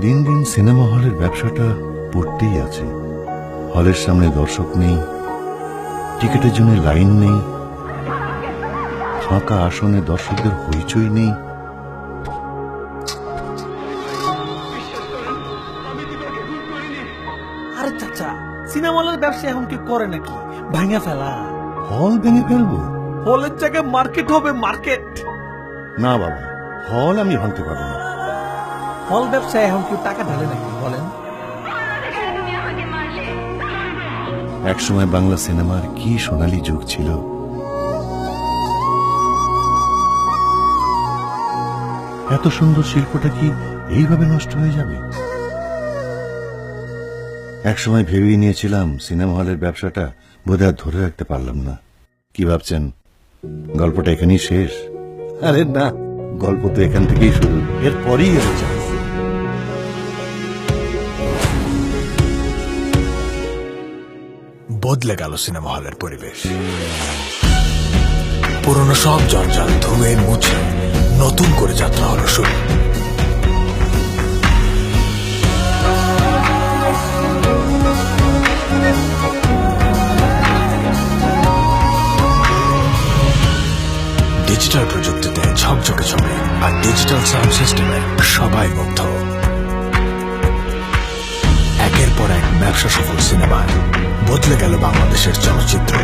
দিন দিন সিনেমা হলের ব্যবসাটা পড়তেই আছে। হলের সামনে দর্শক নেই টিকিটের জন্য লাইন নেই ফাঁকা আসনে দর্শকদের হইচই নেই। আরে চাচা সিনেমা হলের ব্যবসা এখন কি করে নাকি? ভাঙা ফেলা। হল ভেঙে ফেলব? হলের জায়গায় মার্কেট হবে মার্কেট। না বাবা হল আমি ভাঙতে পারব না। হল ব্যবসায় এখন কেউ টাকা ঢালে নাকি, বলেন? একসময় বাংলা সিনেমার কি সোনালী যুগ ছিল। এত সুন্দর শিল্পটা কি এইভাবে নষ্ট হয়ে যাবে? একসময় ভেবেই নিয়েছিলাম সিনেমা হলের ব্যবসাটা বোধহয় ধরে রাখতে পারলাম না। কি ভাবছেন? গল্পটা এখানেই শেষ? আরে না, গল্প তো এখান থেকেই শুরু। এরপরই এর চান্স বদলে গেল সিনেমা হলের পরিবেশ। পুরনো সব জঞ্জাল ধুয়ে মুছে নতুন করে যাত্রা হলো শুরু। ডিজিটাল প্রযুক্তিতে ঝকঝকে ছবি আর ডিজিটাল সাউন্ড সিস্টেমে সবাই মুগ্ধ। ব্যবসা সফল সিনেমায় বদলে গেল বাংলাদেশের চলচ্চিত্র।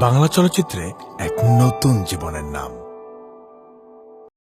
বাংলা চলচ্চিত্রে এক নতুন জীবনের নাম।